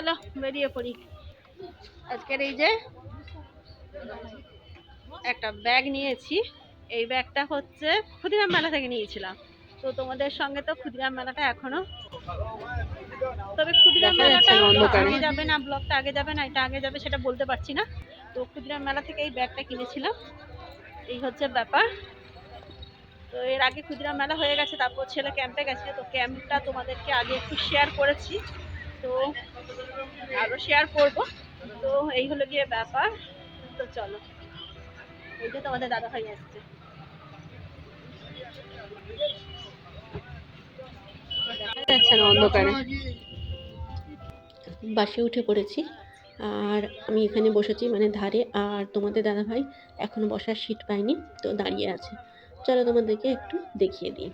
চলো বেরিয়ে পড়ি। আজকের এই যে একটা ব্যাগ নিয়েছি। এই ব্যাগটা হচ্ছে ক্ষুদিরাম মেলা থেকে নিয়েছিলাম। তো তোমাদের সঙ্গে তো ক্ষুদিরাম মেলাটা এখনও। তবে ক্ষুদিরাম মেলাটা আগে যাবে না ব্লগটা আগে যাবে না এটা আগে যাবে সেটা বলতে পারছি না। তো ক্ষুদিরাম মেলা থেকে এই ব্যাগটা কিনেছিলাম। এই হচ্ছে ব্যাপার। তো এর আগে ক্ষুদিরাম মেলা হয়ে গেছে তারপর ছেলে ক্যাম্পে গেছে। তো ক্যাম্পটা তোমাদেরকে আগে একটু শেয়ার করেছি। তো আরও শেয়ার করব। তো এই হলো গিয়ে ব্যাপার। তো চলো। এই যে তোমাদের দাদা ভাই আসছে। অন্ধকারে। বাসে উঠে পড়েছি। আর আমি এখানে বসেছি মানে ধারে। আর তোমাদের দাদা ভাই এখনও বসার সিট পায়নি, তো দাঁড়িয়ে আছে। চলো তোমাদেরকে একটু দেখিয়ে দিই।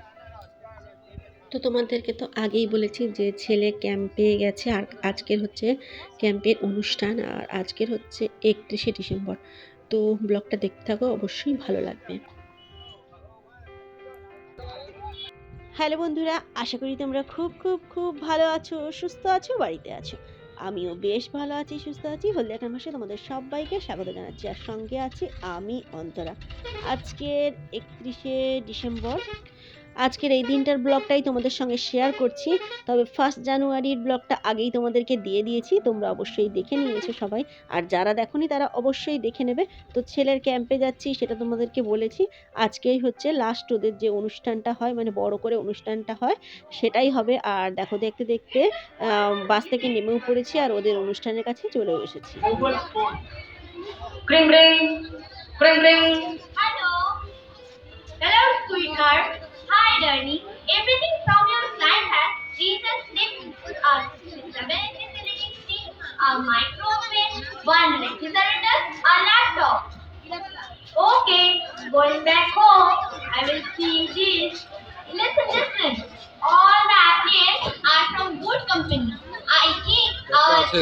তো তোমাদেরকে তো আগেই বলেছি যে ছেলে ক্যাম্পে গেছে, আর আজকের হচ্ছে ক্যাম্পের অনুষ্ঠান, আর আজকের হচ্ছে একত্রিশে ডিসেম্বর। তো ব্লগটা দেখতে থাকো, অবশ্যই ভালো লাগবে। হ্যালো বন্ধুরা, আশা করি তোমরা খুব খুব খুব ভালো আছো, সুস্থ আছো, বাড়িতে আছো। আমিও বেশ ভালো আছি, সুস্থ আছি। হলদিয়া মাসে তোমাদের সবাইকে স্বাগত জানাচ্ছি, আর সঙ্গে আছি আমি অন্তরা। আজকের একত্রিশে ডিসেম্বর আজকের এই দিনটার ব্লগটাই তোমাদের সঙ্গে শেয়ার করছি তবে ফার্স্ট জানুয়ারির ব্লগটা আগেই তোমাদেরকে দিয়ে দিয়েছি তোমরা অবশ্যই দেখে নিয়েছো সবাই আর যারা দেখোনি তারা অবশ্যই দেখে নেবে তো ছেলের ক্যাম্পে যাচ্ছি সেটা তোমাদেরকে বলেছি আজকেই হচ্ছে লাস্ট ওদের যে অনুষ্ঠানটা হয় মানে বড় করে অনুষ্ঠানটা হয় সেটাই হবে আর দেখো দেখতে দেখতে বাস থেকে নেমেও পড়েছি আর ওদের অনুষ্ঠানের কাছে চলেও এসেছি Ring ring. Ring ring. Hello. Hello,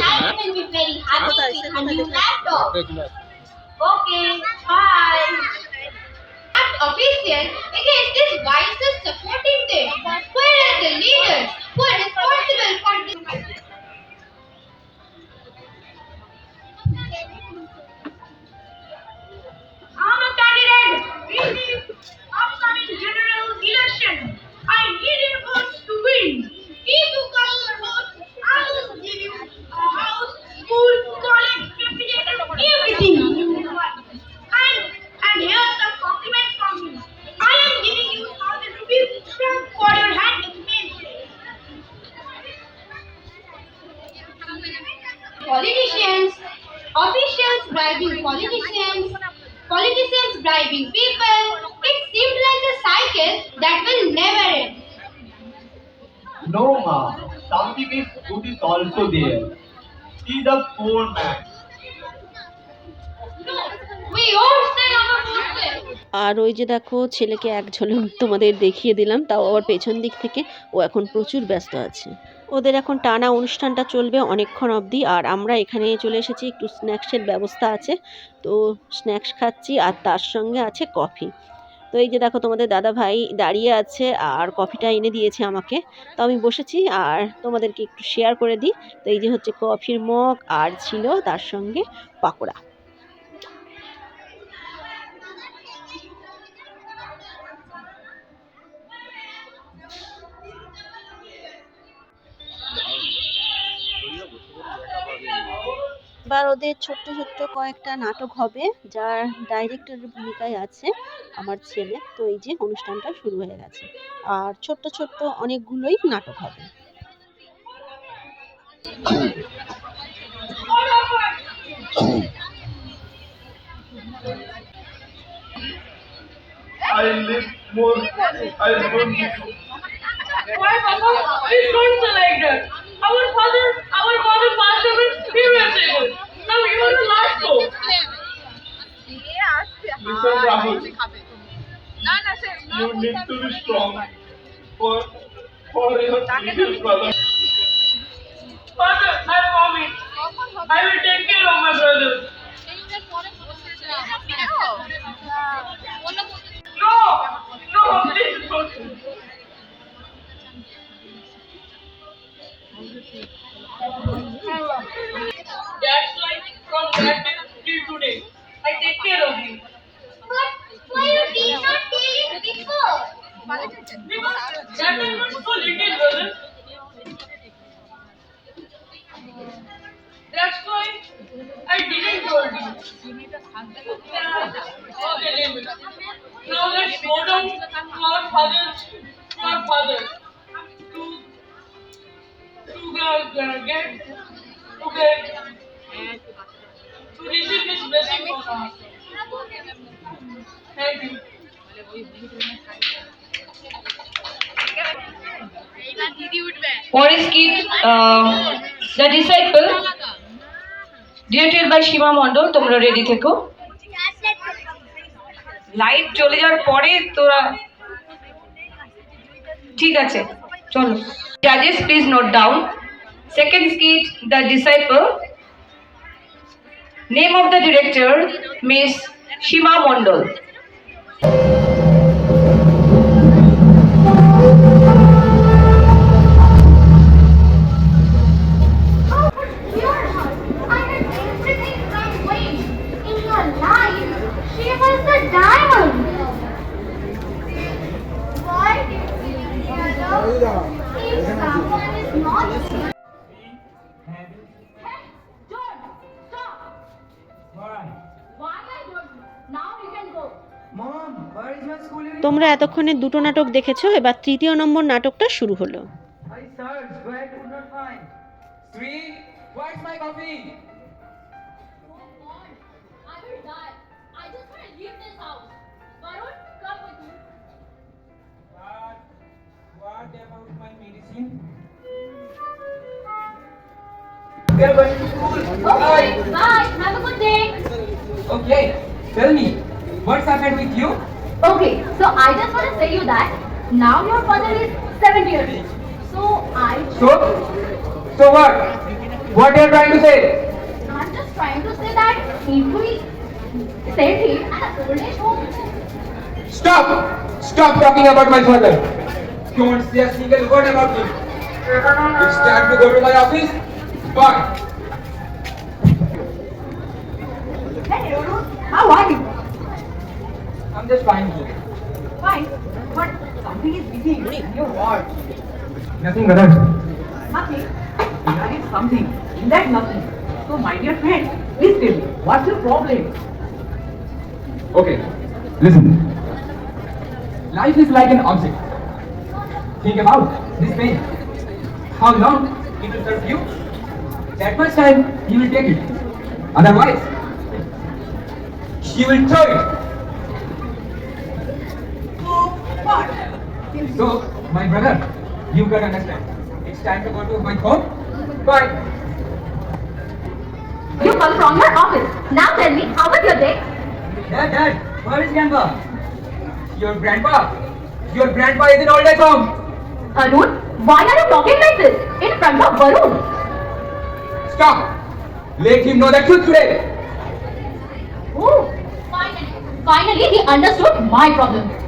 I'm very happy with my new you. Also there. See the poor man. We all stay on the footstep. আর ওই যে দেখো ছেলেকে এক ঝলক তোমাদের দেখিয়ে দিলাম তাও আবার পেছন দিক থেকে ও এখন প্রচুর ব্যস্ত আছে ওদের এখন টানা অনুষ্ঠানটা চলবে অনেকক্ষণ অবধি আর আমরা এখানে চলে এসেছি একটু স্ন্যাক্সের ব্যবস্থা আছে তো স্ন্যাক্স খাচ্ছি আর তার সঙ্গে আছে কফি তো এই যে দেখো তোমাদের দাদা ভাই দাঁড়িয়ে আছে আর কফিটা এনে দিয়েছে আমাকে। তো আমি বসেছি আর তোমাদেরকে একটু শেয়ার করে দিই। তো এই যে হচ্ছে কফির মগ আর ছিল তার সঙ্গে পাকোড়া। এবার ওদের ছোট্ট ছোট্ট কয়েকটা নাটক হবে, যার ডাইরেক্টরের ভূমিকায় আছে। আমার ছেলে। তো এই যে অনুষ্ঠানটা শুরু হয়ে গেছে। আর ছোট্ট ছোট্ট অনেকগুলোই নাটক হবে। You need to be strong for for your little brother. Father, I promise. I will take care of my brother. No, our father, to father, to to uh, uh, get to get to receive his blessing from us. Thank you. পরের skit the disciple directed by Seema Mondal তোমরা ready থেকো light চলে যাওয়ার পরে তোরা ঠিক আছে, চলো। জাজেস please note down second skit the disciple name of the director miss Seema Mondal তোমরা এতক্ষণে দুটো নাটক দেখেছ এবার তৃতীয় নম্বর নাটকটা শুরু হলো? Oh. Okay, bye. Have a good day. Okay, tell me, what's happened with you? Okay, so I just want to say you that now your father is 70 years old. So I So? So what? What are you trying to say? I'm just trying to say that if we send him an old age home, Stop! Stop talking about my father. Don't say a single word about him. It's time to go to my office. Bye. Hey Ruru, how are you? I'm just fine here. Fine, but something is missing in your. Nothing, brother. Nothing. There is something. In that nothing. So my dear friend, please tell me, what's your problem? Okay, listen. Life is like an object. Think about this pain. How long it will serve you? That much time you will take it. Otherwise, you will throw it. So, my brother, you can understand. It's time to go to my home. Bye. You come from your office. Now tell me, how was your day? Dad, Dad, where is grandpa? Your grandpa? Your grandpa is in old age home. Arun, why are you talking like this in front of Varun? Stop! Let him know the truth today. Oh, finally, finally he understood my problem.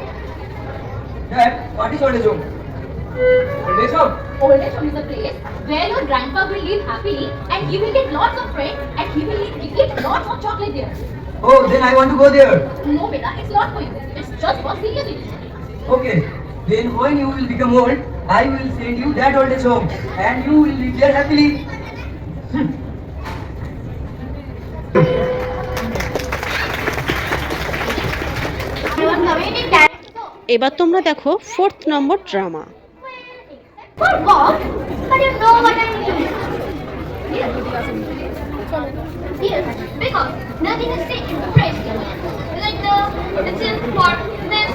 Dad, what is old age home? Old age home? Old age home is a place where your grandpa will live happily and he will get lots of friends and he will eat lots of chocolate there. Oh, then I want to go there. No, beta, it's not for you. It's just for senior citizens. Okay. Then when you will become old, I will send you that old age home and you will live there happily. এবার তোমরা দেখো fourth number drama. Yes. Because nothing is taken the. Like the, the for this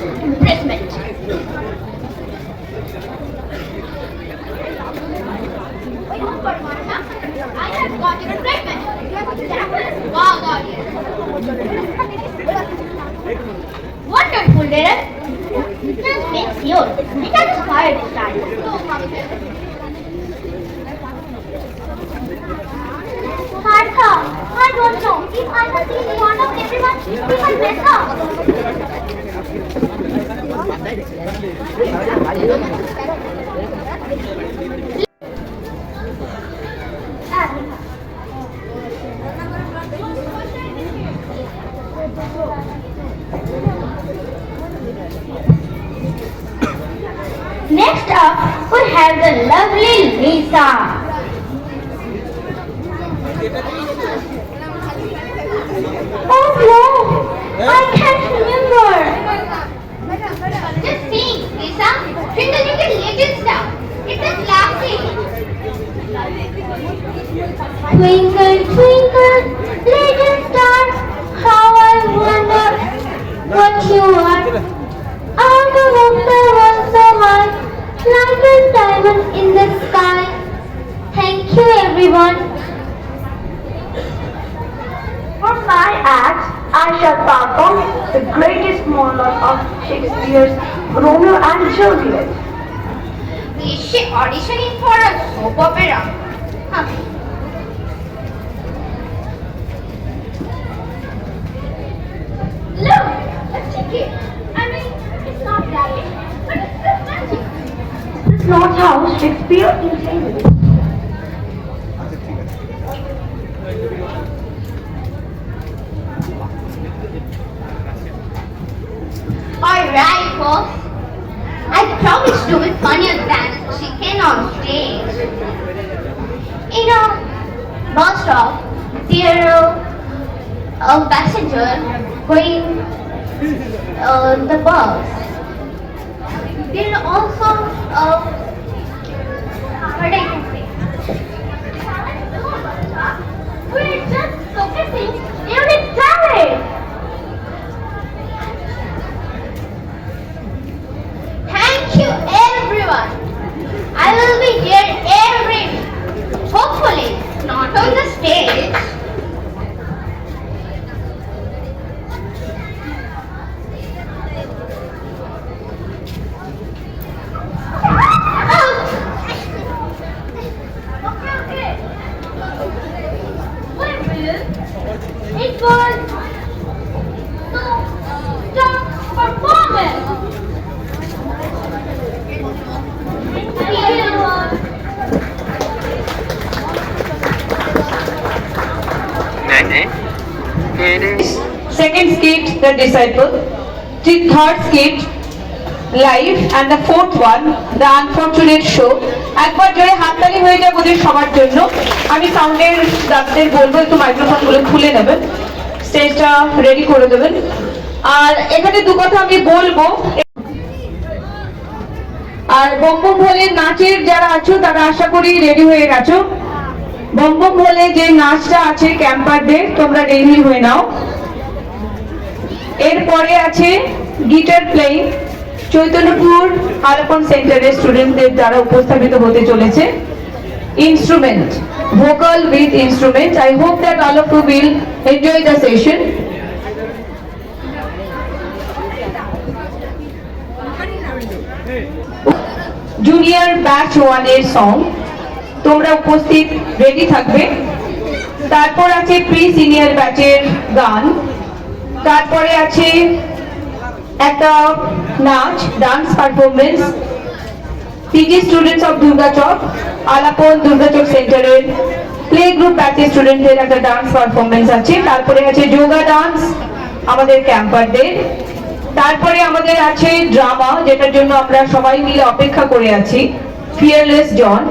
Next up, we have the lovely Lisa. Oh no, I can't remember. Just sing, Lisa. Twinkle twinkle little star. It's a classic. Twinkle twinkle little star, how I wonder what you are. Out of the world so high, like a diamond in the sky. Thank you, everyone. For my act, I shall perform the greatest monologue of Shakespeare's Romeo and Juliet. Is she auditioning for a soap opera? Huh. Look, a ticket. I mean, it's not right, but it's magic. This is not how Shakespeare intended it. Alright, folks. I promise to be funnier than chicken on stage. In a bus stop, there a passenger going uh, the bus. There also uh, what I can say. We're just focusing unique talent. Thank you, everyone. I will be here every week. Hopefully, not on the stage. The Disciple. The third skit, Life. And the fourth one, The Unfortunate Show. একবার জোরে হাততালি হয়ে যাক ওদের সবার জন্য আমি সাউন্ডের দাদাদের বলব একটু মাইক্রোফোনগুলো খুলে নেবেন স্টেজটা রেডি করে দেবেন আর এখানে দু কথা আমি বলব আর বম্বম ভোলে নাচের যারা আছো তারা আশা করি রেডি হয়ে গেছো বম্বম ভোলে যে নাচটা আছে ক্যাম্পারদের তোমরা রেডি হয়ে নাও এরপরে আছে গিটার প্লেইং। চৈতন্যপুর আলাপন সেন্টারের স্টুডেন্টদের দ্বারা উপস্থাপিত হতে চলেছে। Instrument, vocal with instrument. I hope that all of you will enjoy the session junior batch ওয়ানের সং তোমরা উপস্থিত রেডি থাকবে। তারপর আছে প্রি সিনিয়র ব্যাচের গান। তারপরে আছে একটা নাচ dance performance PG students of Durgachak Alapan Durgachak সেন্টারের প্লে গ্রুপ ব্যাচের স্টুডেন্টদের একটা ডান্স পারফরমেন্স আছে। তারপরে আছে যোগা ডান্স আমাদের ক্যাম্পারদের তারপরে আমাদের আছে ড্রামা যেটার জন্য আমরা সবাই মিলে অপেক্ষা করে আছি ফিয়ারলেস জন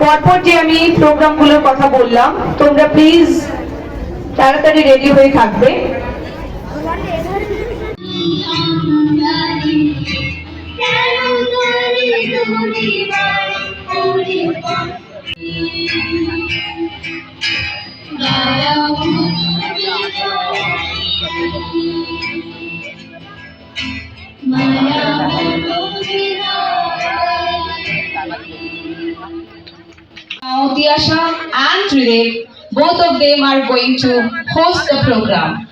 পরপর যে আমি প্রোগ্রামগুলোর কথা বললাম, তোমরা প্লিজ তাড়াতাড়ি রেডি হয়ে থাকবে। Now Tiasha and Tridek, both of them are going to host the program.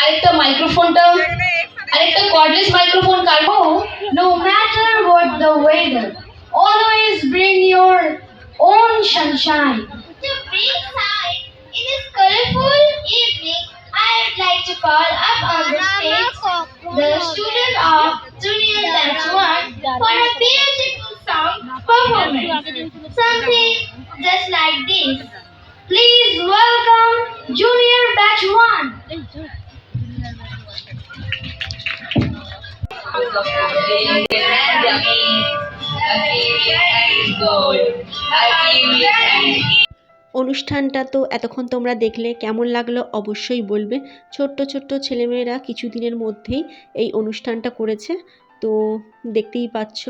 আরেকটা মাইক্রোফোনটা আরেকটা cordless microphone কারবো No matter what the weather, always bring your own sunshine. To bring side in this colorful evening, I'd like to call up on the stage the student of Junior Batch 1 for a beautiful song performance. Something just like this. Please welcome Junior Batch 1. অনুষ্ঠানটা তো এতক্ষণ তোমরা দেখলে, কেমন লাগল অবশ্যই বলবে। ছোট্ট ছোট্ট ছেলেমেয়েরা কিছুদিনের মধ্যেই এই অনুষ্ঠানটা করেছে। তো দেখতেই পাচ্ছ,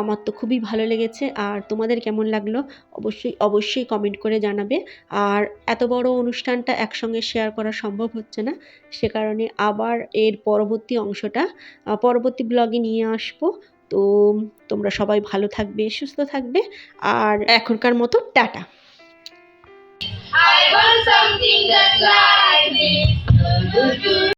আমার তো খুবই ভালো লেগেছে। আর তোমাদের কেমন লাগল? অবশ্যই অবশ্যই কমেন্ট করে জানাবে। আর এত বড় অনুষ্ঠানটা একসঙ্গে শেয়ার করা সম্ভব হচ্ছে না। সে কারণে আবার এর পরবর্তী অংশটা পরবর্তী ব্লগে নিয়ে আসব। তো তোমরা সবাই ভালো থাকবে, সুস্থ থাকবে। আর এখনকার মতো tata. I want something that's like this.